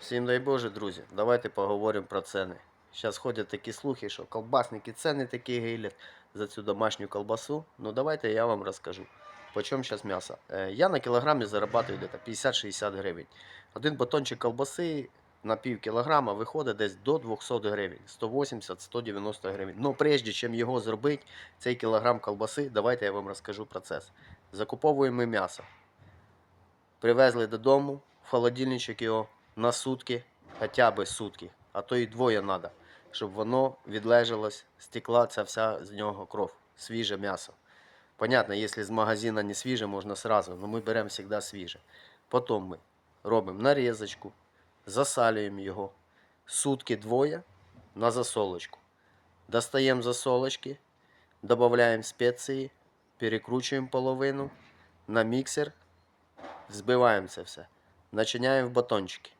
Всім дай Боже, друзі, давайте поговоримо про ціни. Зараз ходять такі слухи, що колбасники ціни такі гилять за цю домашню колбасу. Ну давайте я вам розкажу. По чому зараз м'ясо? Я на кілограмі зарабатую десь 50-60 гривень. Один батончик колбаси на пів кілограма виходить десь до 200 гривень, 180-190 гривень. Ну, прежде чим його зробити, цей кілограм колбаси, давайте я вам розкажу процес. Закуповуємо м'ясо. Привезли додому, в холодильничок його на сутки, хоча б сутки, а то і двоє треба, щоб воно відлежалось, стекла ця вся з нього кров, свіже м'ясо. Понятно, якщо з магазина не свіже, можна сразу, але ми беремо завжди свіже. Потім ми робимо нарізочку, засалюємо його сутки двоє на засолочку. Достаємо засолочки, додаємо спеції, перекручуємо половину на міксер, взбиваємо це все. Начиняємо в батончики.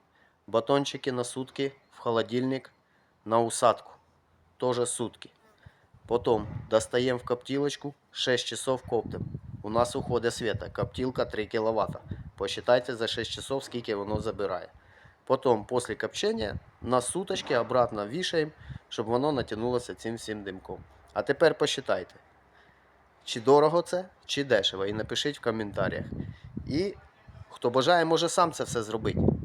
Батончики на сутки в холодильник на усадку. Тоже сутки. Потом достаем в коптилочку 6 часов коптим. У нас уходить света. Коптилка 3 кВт. Посчитайте за 6 часов, скільки воно забирає. Потім, після копчення, на суточки обратно вішаємо, щоб воно натягнулося цим всім димком. А тепер посчитайте, чи дорого це, чи дешево. І напишіть в коментарях. І хто бажає, може сам це все зробити.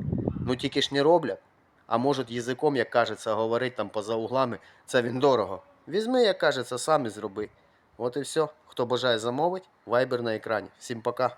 Ну тільки ж не роблять, а можуть язиком, як кажеться, говорить там поза углами, це він дорого. Візьми, як кажеться, сам і зроби. От і все. Хто бажає замовить, вайбер на екрані. Всім пока.